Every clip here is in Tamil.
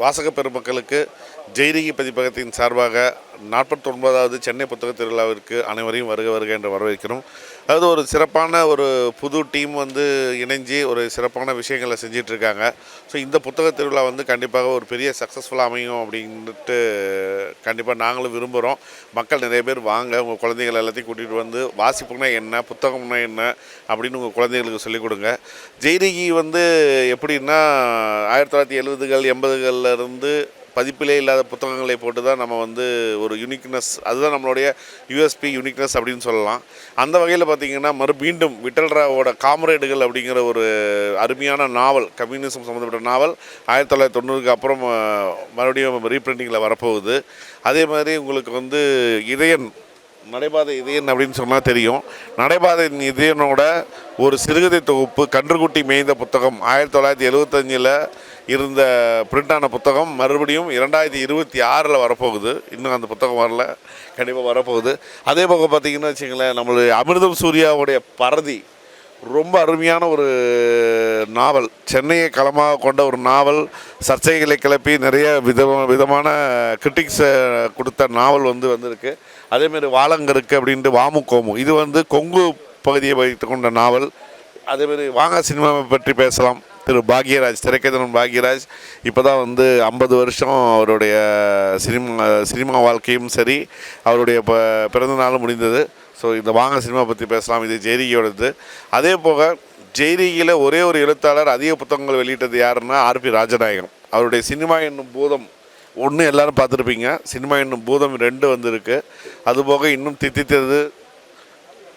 வாசக பெருமக்களுக்கு ஜெய்ரிகி பதிப்பகத்தின் சார்பாக நாற்பத்தொன்பதாவது சென்னை புத்தக திருவிழாவிற்கு அனைவரையும் வருக வருக என்று வரவேற்கிறோம். அதாவது ஒரு சிறப்பான ஒரு புது டீம் வந்து இணைஞ்சு ஒரு சிறப்பான விஷயங்களை செஞ்சிட்டு இருக்காங்க ஸோ இந்த புத்தக திருவிழா வந்து கண்டிப்பாக ஒரு பெரிய சக்ஸஸ்ஃபுல்லாக அமையும் அப்படின்ட்டு கண்டிப்பாக நாங்களும் விரும்புகிறோம் மக்கள் நிறைய பேர் வாங்க உங்கள் குழந்தைகள் எல்லாத்தையும் கூட்டிகிட்டு வந்து வாசிப்புனா என்ன புத்தகம்னா என்ன அப்படின்னு உங்கள் குழந்தைகளுக்கு சொல்லிக் கொடுங்க. ஜெய்ரிகி வந்து எப்படின்னா ஆயிரத்தி தொள்ளாயிரத்தி எழுபதுகள் எண்பதுகள் இருந்து பதிப்பிலே இல்லாத புத்தகங்களை போட்டு தான் நம்ம வந்து ஒரு யூனிக்னஸ் அதுதான் நம்மளுடைய யூஎஸ்பி யூனிக்னஸ் அப்படின்னு சொல்லலாம். அந்த வகையில் பார்த்தீங்கன்னா மறு மீண்டும் விட்டல்ராவோட காம்ரேடுகள் அப்படிங்கிற ஒரு அருமையான நாவல் கம்யூனிசம் சம்மந்தப்பட்ட நாவல் ஆயிரத்தி தொள்ளாயிரத்தி தொண்ணூறுக்கு அப்புறம் மறுபடியும் ரீப்ரிண்டிங்கில் வரப்போகுது. அதே மாதிரி உங்களுக்கு வந்து இதயன் நடைபாதை இதயன் அப்படின்னு சொன்னால் தெரியும். நடைபாதை இதயனோட ஒரு சிறுகதை தொகுப்பு கன்றுக்குட்டி மேய்ந்த புத்தகம் ஆயிரத்தி தொள்ளாயிரத்தி எழுபத்தஞ்சில் இருந்த பிரிண்டான புத்தகம் மறுபடியும் இரண்டாயிரத்தி இருபத்தி ஆறில் வரப்போகுது. இன்னும் அந்த புத்தகம் வரல. கண்டிப்பாக வரப்போகுது. அதே போக பார்த்தீங்கன்னா வச்சுங்களேன் நம்மளுடைய அமிர்தம் சூர்யாவுடைய பரதி ரொம்ப அருமையான ஒரு நாவல். சென்னையை களமாக கொண்ட ஒரு நாவல். சர்ச்சைகளை கிளப்பி நிறைய வித விதமான கிரிட்டிக்ஸை கொடுத்த நாவல் வந்து வந்திருக்கு. அதேமாரி வாழங்கருக்கு அப்படின்ட்டு வாமு கோமு இது வந்து கொங்கு பகுதியை வைத்து கொண்ட நாவல் அதேமாரி வாங்க சினிமாவை பற்றி பேசலாம். திரு பாக்யராஜ் திரைக்கதன் பாக்யராஜ். இப்போ தான் வந்து ஐம்பது வருஷம் அவருடைய சினிமா சினிமா வாழ்க்கையும் சரி அவருடைய ப பிறந்த நாளும் முடிந்தது. ஸோ இந்த வாங்க சினிமா பற்றி பேசலாம். இது ஜெய்ரிகியோடது அதே போக ஜெய்ரிகியில் ஒரே ஒரு எழுத்தாளர் அதிக புத்தகங்கள் வெளியிட்டது யாருன்னா ஆர்பி ராஜநாயகம். அவருடைய சினிமா என்னும் பூதம் ஒன்று எல்லோரும் பார்த்துருப்பீங்க. சினிமா என்னும் பூதம் ரெண்டு வந்திருக்கு. அதுபோக இன்னும் தித்தித்தது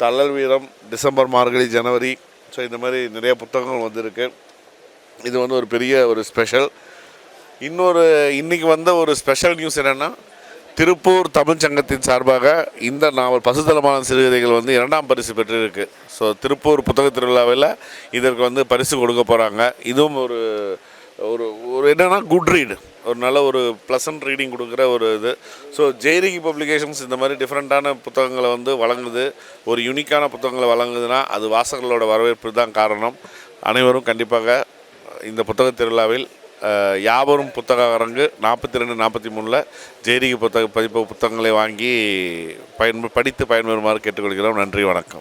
தள்ளல் வீரம் டிசம்பர் மார்கழி ஜனவரி. ஸோ இந்த மாதிரி நிறைய புத்தகங்கள் வந்திருக்கு. இது வந்து ஒரு பெரிய ஒரு ஸ்பெஷல் இன்னொரு இன்றைக்கி வந்த ஒரு ஸ்பெஷல் நியூஸ் என்னென்னா திருப்பூர் தமிழ் சங்கத்தின் சார்பாக இந்த நாவல் பசுத்தலமான சிறுகதைகள் வந்து இரண்டாம் பரிசு பெற்றிருக்கு. ஸோ திருப்பூர் புத்தக திருவிழாவில் இதற்கு வந்து பரிசு கொடுக்க போகிறாங்க இதுவும் ஒரு ஒரு ஒரு என்னென்னா குட் ரீடு ஒரு நல்ல ஒரு ப்ளசன்ட் ரீடிங் கொடுக்குற ஒரு இது. ஸோ ஜெய்ரிகி பப்ளிகேஷன்ஸ் இந்த மாதிரி டிஃப்ரெண்ட்டான புத்தகங்களை வந்து வழங்குது. ஒரு யூனிக்கான புத்தகங்களை வழங்குதுன்னா அது வாசகர்களோட வரவேற்பு தான் காரணம். அனைவரும் கண்டிப்பாக இந்த புத்தக திருவிழாவில் யாவரும் புத்தக அரங்கு நாற்பத்தி ரெண்டு நாற்பத்தி மூணில் ஜெய்ரிகி புத்தக பதிப்பு புத்தகங்களை வாங்கி பயன் படித்து பயன்பெறுமாறு கேட்டுக்கொள்கிறோம். நன்றி வணக்கம்.